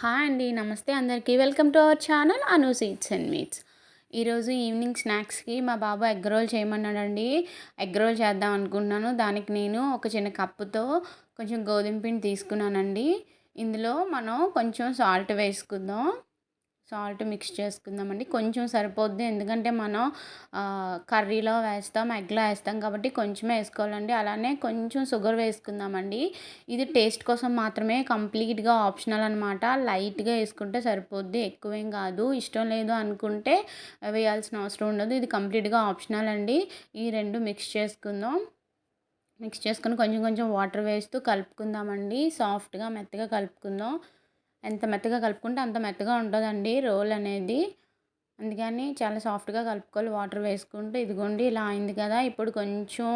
Hi అండి నమస్తే అందరికీ. Welcome to our channel Anu seeds and meets ఈరోజు ఈవినింగ్ స్నాక్స్కి మా బాబు ఎగ్ రోల్ చేయమన్నాడండి. ఎగ్ రోల్ చేద్దాం అనుకున్నాను. దానికి నేను ఒక చిన్న కప్పుతో కొంచెం గోధుమ పిండి తీసుకున్నానండి. ఇందులో మనం కొంచెం సాల్ట్ వేసుకుందాం. సాల్ట్ మిక్స్ చేసుకుందామండి. కొంచెం సరిపోద్ది. ఎందుకంటే మనం కర్రీలో వేస్తాం ఎగ్లో వేస్తాం కాబట్టి కొంచెమే వేసుకోవాలండి. అలానే కొంచెం షుగర్ వేసుకుందామండి. ఇది టేస్ట్ కోసం మాత్రమే కంప్లీట్గా ఆప్షనల్ అనమాట లైట్గా వేసుకుంటే సరిపోద్ది. ఎక్కువేం కాదు. ఇష్టం లేదు అనుకుంటే వేయాల్సిన అవసరం ఉండదు. ఇది కంప్లీట్గా ఆప్షనల్ అండి. ఈ రెండు మిక్స్ చేసుకుందాం. మిక్స్ చేసుకుని కొంచెం కొంచెం వాటర్ వేస్తూ కలుపుకుందామండి. సాఫ్ట్గా మెత్తగా కలుపుకుందాం. ఎంత మెత్తగా కలుపుకుంటే అంత మెత్తగా ఉంటుందండి రోల్ అనేది. అందుకని చాలా సాఫ్ట్గా కలుపుకోవాలి. వాటర్ వేసుకుంటూ ఇదిగోండి ఇలా అయింది కదా ఇప్పుడు కొంచెం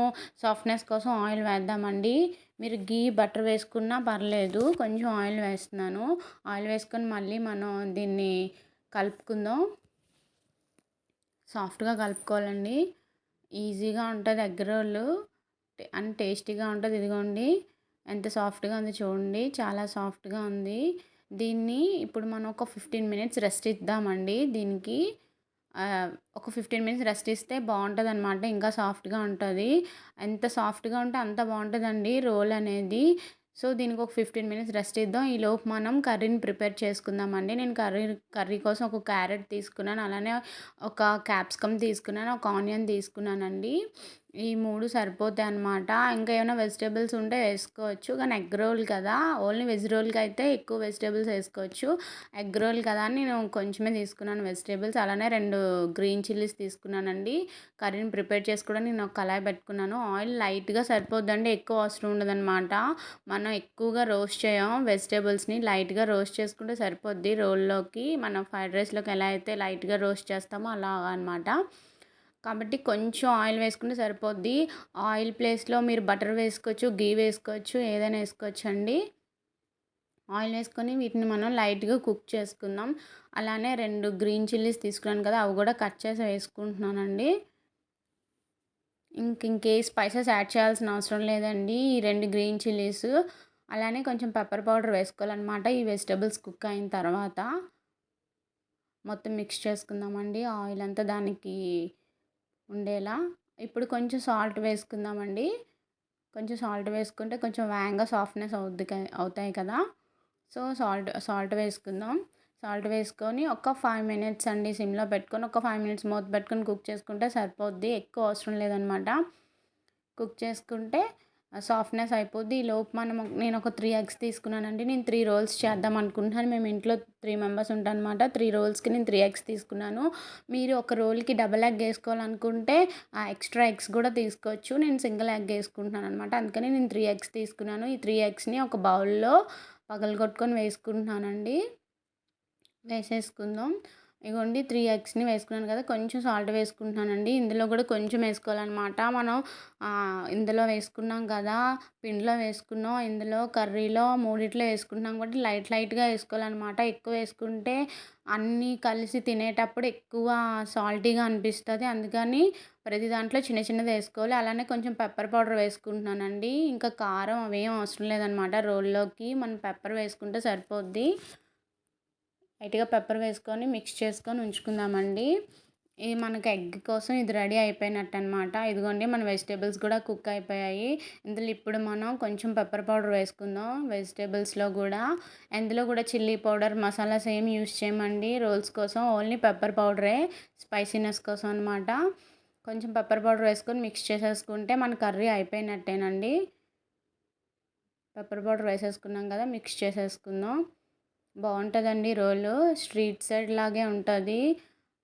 సాఫ్ట్నెస్ కోసం ఆయిల్ వేద్దామండి. మీరు గీ బటర్ వేసుకున్నా పర్లేదు కొంచెం ఆయిల్ వేస్తున్నాను. ఆయిల్ వేసుకొని మళ్ళీ మనం దీన్ని కలుపుకుందాం. సాఫ్ట్గా కలుపుకోవాలండి. ఈజీగా ఉంటుంది ఎగ్ రోల్ అండ్ టేస్టీగా ఉంటుంది ఇదిగోండి. ఎంత సాఫ్ట్గా ఉంది చూడండి. చాలా సాఫ్ట్గా ఉంది. దీన్ని ఇప్పుడు మనం ఒక ఫిఫ్టీన్ మినిట్స్ రెస్ట్ ఇద్దామండి. దీనికి ఒక ఫిఫ్టీన్ మినిట్స్ రెస్ట్ ఇస్తే బాగుంటుంది అనమాట ఇంకా సాఫ్ట్గా ఉంటుంది. ఎంత సాఫ్ట్గా ఉంటే అంత బాగుంటుందండి రోల్ అనేది. సో దీనికి ఒక ఫిఫ్టీన్ మినిట్స్ రెస్ట్ ఇద్దాం. ఈలోపు మనం కర్రీని ప్రిపేర్ చేసుకుందామండి. నేను కర్రీ కర్రీ కోసం ఒక క్యారెట్ తీసుకున్నాను. అలానే ఒక క్యాప్సికమ్ తీసుకున్నాను. ఒక ఆనియన్ తీసుకున్నానండి. ఈ మూడు సరిపోతాయి అనమాట ఇంకా ఏమైనా వెజిటేబుల్స్ ఉంటే వేసుకోవచ్చు. కానీ ఎగ్ రోల్ కదా. ఓన్లీ వెజ్ రోల్కి అయితే ఎక్కువ వెజిటేబుల్స్ వేసుకోవచ్చు. ఎగ్ రోల్ కదా అని నేను కొంచెమే తీసుకున్నాను వెజిటేబుల్స్ అలానే రెండు గ్రీన్ చిల్లీస్ తీసుకున్నానండి. కర్రీని ప్రిపేర్ చేసుకోవడానికి నేను ఒక కళాయి పెట్టుకున్నాను. ఆయిల్ లైట్గా సరిపోద్దండి. ఎక్కువ అవసరం ఉండదన్నమాట. మనం ఎక్కువగా రోస్ట్ చేయం వెజిటేబుల్స్ని లైట్గా రోస్ట్ చేసుకుంటే సరిపోద్ది. రోల్లోకి మనం ఫ్రైడ్ రైస్లోకి ఎలా అయితే లైట్గా రోస్ట్ చేస్తామో అలా అనమాట కాబట్టి కొంచెం ఆయిల్ వేసుకుంటే సరిపోద్ది. ఆయిల్ ప్లేస్లో మీరు బటర్ వేసుకోవచ్చు గీ వేసుకోవచ్చు ఏదైనా వేసుకోవచ్చు అండి ఆయిల్ వేసుకొని వీటిని మనం లైట్గా కుక్ చేసుకుందాం. అలానే రెండు గ్రీన్ చిల్లీస్ తీసుకున్నాను కదా అవి కూడా కట్ చేసి వేసుకుంటున్నానండి. ఇంక ఇంకే స్పైసెస్ యాడ్ చేయాల్సిన అవసరం లేదండి. ఈ రెండు గ్రీన్ చిల్లీస్ అలానే కొంచెం పెప్పర్ పౌడర్ వేసుకోవాలన్నమాట. ఈ వెజిటబుల్స్ కుక్ అయిన తర్వాత. మొత్తం మిక్స్ చేసుకుందామండి. ఆయిల్ అంతా దానికి ఉండేలా. ఇప్పుడు కొంచెం సాల్ట్ వేసుకుందామండి. కొంచెం సాల్ట్ వేసుకుంటే కొంచెం వేగంగా సాఫ్ట్నెస్ అవుద్ది అవుతాయి కదా. సో సాల్ట్ సాల్ట్ వేసుకుందాం. సాల్ట్ వేసుకొని ఒక ఫైవ్ మినిట్స్ అండి సిమ్లో పెట్టుకొని ఒక ఫైవ్ మినిట్స్ మూత పెట్టుకొని కుక్ చేసుకుంటే సరిపోద్ది. ఎక్కువ అవసరం లేదనమాట. కుక్ చేసుకుంటే సాఫ్ట్నెస్ అయిపోద్ది. ఈ లోపు మనం నేను ఒక త్రీ ఎగ్స్ తీసుకున్నానండి. నేను త్రీ రోల్స్ చేద్దాం అనుకుంటున్నాను. మేము ఇంట్లో త్రీ మెంబర్స్ ఉంటాం అనమాట త్రీ రోల్స్కి నేను త్రీ ఎగ్స్ తీసుకున్నాను. మీరు ఒక రోల్కి డబల్ ఎగ్ వేసుకోవాలనుకుంటే ఆ ఎక్స్ట్రా ఎగ్స్ కూడా తీసుకోవచ్చు. నేను సింగిల్ ఎగ్ వేసుకుంటున్నాను అనమాట అందుకని నేను త్రీ ఎగ్స్ తీసుకున్నాను. ఈ త్రీ ఎగ్స్ని ఒక బౌల్లో పగలగొట్టుకొని వేసుకుంటున్నానండి. వేసేసుకుందాం. ఇగోండి త్రీ ఎగ్స్ని వేసుకున్నాను కదా కొంచెం సాల్ట్ వేసుకుంటున్నానండి. ఇందులో కూడా కొంచెం వేసుకోవాలన్నమాట. మనం ఇందులో వేసుకున్నాం కదా పిండిలో వేసుకున్నాం ఇందులో కర్రీలో మూడిట్లో వేసుకుంటున్నాం కాబట్టి లైట్ లైట్గా వేసుకోవాలన్నమాట. ఎక్కువ వేసుకుంటే అన్నీ కలిసి తినేటప్పుడు ఎక్కువ సాల్టీగా అనిపిస్తుంది. అందుకని ప్రతి దాంట్లో చిన్న చిన్నది వేసుకోవాలి. అలానే కొంచెం పెప్పర్ పౌడర్ వేసుకుంటున్నానండి. ఇంకా కారం అవేం అవసరం లేదనమాట రోల్లోకి మనం పెప్పర్ వేసుకుంటే సరిపోద్ది. లైట్గా పెప్పర్ వేసుకొని మిక్స్ చేసుకొని ఉంచుకుందామండి. ఇది మనకు ఎగ్ కోసం ఇది రెడీ అయిపోయినట్టు అనమాట ఇదిగోండి మన వెజిటేబుల్స్ కూడా కుక్ అయిపోయాయి. ఇందులో ఇప్పుడు మనం కొంచెం పెప్పర్ పౌడర్ వేసుకుందాం వెజిటేబుల్స్లో కూడా. ఇందులో కూడా చిల్లీ పౌడర్ మసాలాస్ ఏం యూస్ చేయమండి. రోల్స్ కోసం ఓన్లీ పెప్పర్ పౌడరే స్పైసీనెస్ కోసం అనమాట కొంచెం పెప్పర్ పౌడర్ వేసుకొని మిక్స్ చేసేసుకుంటే మన కర్రీ అయిపోయినట్టేనండి. పెప్పర్ పౌడర్ వేసేసుకున్నాం కదా మిక్స్ చేసేసుకుందాం. బాగుంటుందండి రోలు. స్ట్రీట్ సైడ్ లాగే ఉంటుంది.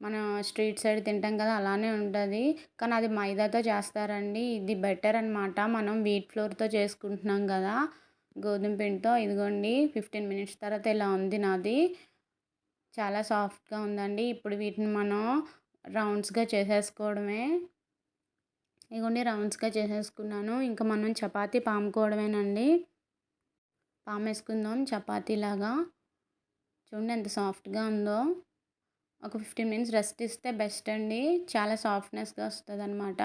మనం స్ట్రీట్ సైడ్ తింటాం కదా అలానే ఉంటుంది. కానీ అది మైదాతో చేస్తారండి. ఇది బెటర్ అనమాట మనం వీట్ ఫ్లోర్తో చేసుకుంటున్నాం కదా. గోధుమ పిండితో ఇదిగోండి ఫిఫ్టీన్ మినిట్స్ తర్వాత ఇలా ఉంది నాది. చాలా సాఫ్ట్గా ఉందండి. ఇప్పుడు వీటిని మనం రౌండ్స్గా చేసేసుకోవడమే. ఇదిగోండి రౌండ్స్గా చేసేసుకున్నాను. ఇంకా మనం చపాతీ పాముకోవడమేనండి. పామేసుకుందాం చపాతీలాగా. చూడండి ఎంత సాఫ్ట్గా ఉందో. ఒక ఫిఫ్టీన్ మినిట్స్ రెస్ట్ ఇస్తే బెస్ట్ అండి. చాలా సాఫ్ట్నెస్గా వస్తుంది అనమాట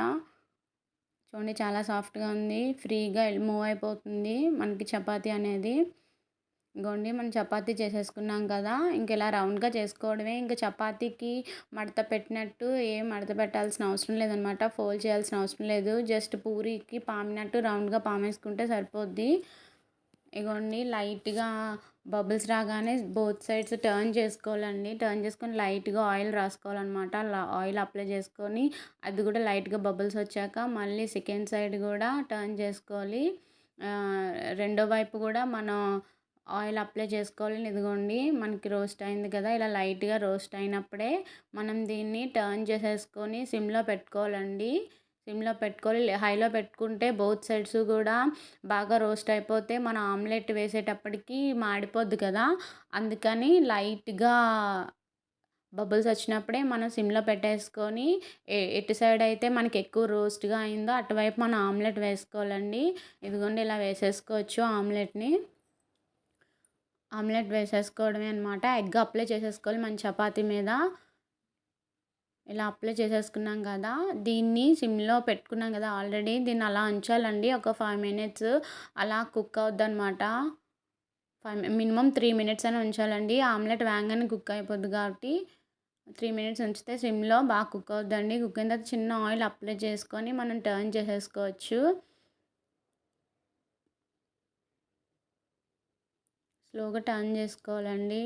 చూడండి చాలా సాఫ్ట్గా ఉంది. ఫ్రీగా మూవ్ అయిపోతుంది మనకి చపాతీ అనేది. ఇంకోండి మనం చపాతీ చేసేసుకున్నాం కదా ఇంక ఇలా రౌండ్గా చేసుకోవడమే. ఇంకా చపాతీకి మడత పెట్టినట్టు ఏం మడత పెట్టాల్సిన అవసరం లేదనమాట ఫోల్డ్ చేయాల్సిన అవసరం లేదు. జస్ట్ పూరికి పామినట్టు రౌండ్గా పామేసుకుంటే సరిపోద్ది. ఇగోండి లైట్గా బబుల్స్ రాగానే బోత్ సైడ్స్ టర్న్ చేసుకోవాలండి. టర్న్ చేసుకొని లైట్గా ఆయిల్ రాసుకోవాలన్నమాట. ఆయిల్ అప్లై చేసుకొని అది కూడా లైట్గా బబుల్స్ వచ్చాక మళ్ళీ సెకండ్ సైడ్ కూడా టర్న్ చేసుకోవాలి. రెండో వైపు కూడా మనం ఆయిల్ అప్లై చేసుకోవాలి. ఇదిగోండి మనకి రోస్ట్ అయింది కదా ఇలా లైట్గా రోస్ట్ అయినప్పుడే మనం దీన్ని టర్న్ చేసేసుకొని సిమ్లో పెట్టుకోవాలండి. సిమ్లో పెట్టుకోవాలి. హైలో పెట్టుకుంటే బోత్ సైడ్స్ కూడా బాగా రోస్ట్ అయిపోతే మన ఆమ్లెట్ వేసేటప్పటికి మాడిపోద్ది కదా. అందుకని లైట్గా బబుల్స్ వచ్చినప్పుడే మనం సిమ్లో పెట్టేసుకొని ఎటు సైడ్ అయితే మనకి ఎక్కువ రోస్ట్గా అయిందో అటువైపు మనం ఆమ్లెట్ వేసుకోవాలండి. ఇదిగోండి ఇలా వేసేసుకోవచ్చు ఆమ్లెట్ని. ఆమ్లెట్ వేసేసుకోవడమే అనమాట ఎగ్ అప్లై చేసేసుకోవాలి మన చపాతీ మీద. ఇలా అప్లై చేసేసుకున్నాం కదా దీన్ని సిమ్లో పెట్టుకున్నాం కదా ఆల్రెడీ దీన్ని అలా ఉంచాలండి. ఒక ఫైవ్ మినిట్స్ అలా కుక్ అవుద్ది అనమాట ఫైవ్ మినిమం త్రీ మినిట్స్ అని ఉంచాలండి. ఆమ్లెట్ వేగానే కుక్ అయిపోద్ది కాబట్టి త్రీ మినిట్స్ ఉంచితే సిమ్లో బాగా కుక్ అవుద్దండి. కుక్ అయిన తర్వాత చిన్న ఆయిల్ అప్లై చేసుకొని మనం టర్న్ చేసేసుకోవచ్చు. స్లోగా టర్న్ చేసుకోవాలండి.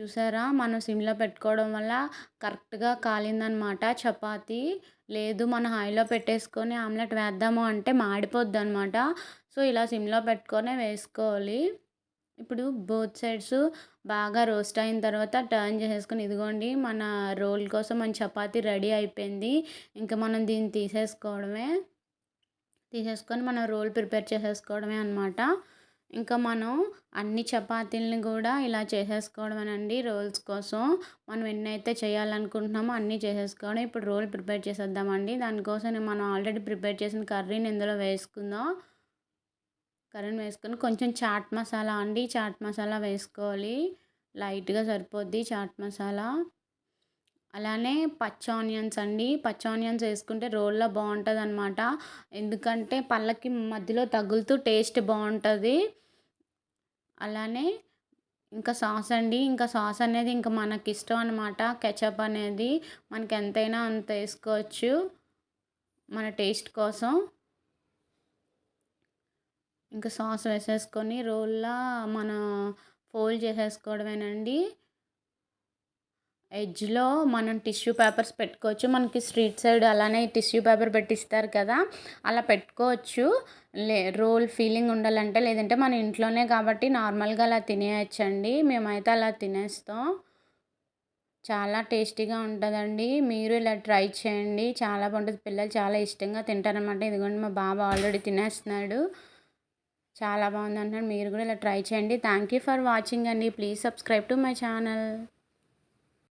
చూసారా? మనం సిమ్లో పెట్టుకోవడం వల్ల కరెక్ట్గా కాలిందనమాట చపాతి. లేదు మనం హైలో పెట్టేసుకొని ఆమ్లెట్ వేద్దాము అంటే మాడిపోద్ది అనమాట సో ఇలా సిమ్లో పెట్టుకొని వేసుకోవాలి. ఇప్పుడు బోత్ సైడ్స్ బాగా రోస్ట్ అయిన తర్వాత టర్న్ చేసేసుకొని ఇదిగోండి మన రోల్ కోసం మన చపాతి రెడీ అయిపోయింది. ఇంకా మనం దీన్ని తీసేసుకోవడమే. తీసేసుకొని మనం రోల్ ప్రిపేర్ చేసేసుకోవడమే అనమాట ఇంకా మనం అన్ని చపాతీలని కూడా ఇలా చేసేసుకోవడమేనండి రోల్స్ కోసం. మనం ఎన్నైతే చేయాలనుకుంటున్నామో అన్నీ చేసేసుకోవడం. ఇప్పుడు రోల్ ప్రిపేర్ చేసేద్దామండి. దానికోసం మనం ఆల్రెడీ ప్రిపేర్ చేసిన కర్రీని ఇందులో వేసుకుందాం. కర్రీని వేసుకొని కొంచెం చాట్ మసాలా అండి. చాట్ మసాలా వేసుకోవాలి. లైట్గా సరిపోద్ది చాట్ మసాలా. అలానే పచ్చ ఆనియన్స్ అండి. పచ్చ ఆనియన్స్ వేసుకుంటే రోల్లో బాగుంటుంది అనమాట ఎందుకంటే పళ్ళకి మధ్యలో తగులుతూ టేస్ట్ బాగుంటుంది. అలానే ఇంకా సాస్ అండి. ఇంకా సాస్ అనేది ఇంకా మనకి ఇష్టం అనమాట కెచప్ అనేది మనకి ఎంతైనా అంత వేసుకోవచ్చు మన టేస్ట్ కోసం. ఇంకా సాస్ వేసేసుకొని రోల్లా మనం ఫోల్డ్ చేసేసుకోవడమేనండి. ఎడ్జ్లో మనం టిష్యూ పేపర్స్ పెట్టుకోవచ్చు. మనకి స్ట్రీట్ సైడ్ అలానే టిష్యూ పేపర్ పెట్టిస్తారు కదా అలా పెట్టుకోవచ్చు. లే రోల్ ఫీలింగ్ ఉండాలంటే లేదంటే మన ఇంట్లోనే కాబట్టి నార్మల్గా అలా తినేయచ్చండి. మేమైతే అలా తినేస్తాం. చాలా టేస్టీగా ఉంటుందండి. మీరు ఇలా ట్రై చేయండి. చాలా బాగుంటుంది. పిల్లలు చాలా ఇష్టంగా తింటారనమాట ఇదిగోండి మా బాబు ఆల్రెడీ తినేస్తున్నాడు. చాలా బాగుంది అంటున్నాడు మీరు కూడా ఇలా ట్రై చేయండి. థ్యాంక్ యూ ఫర్ వాచింగ్ అండి. Please subscribe to my channel.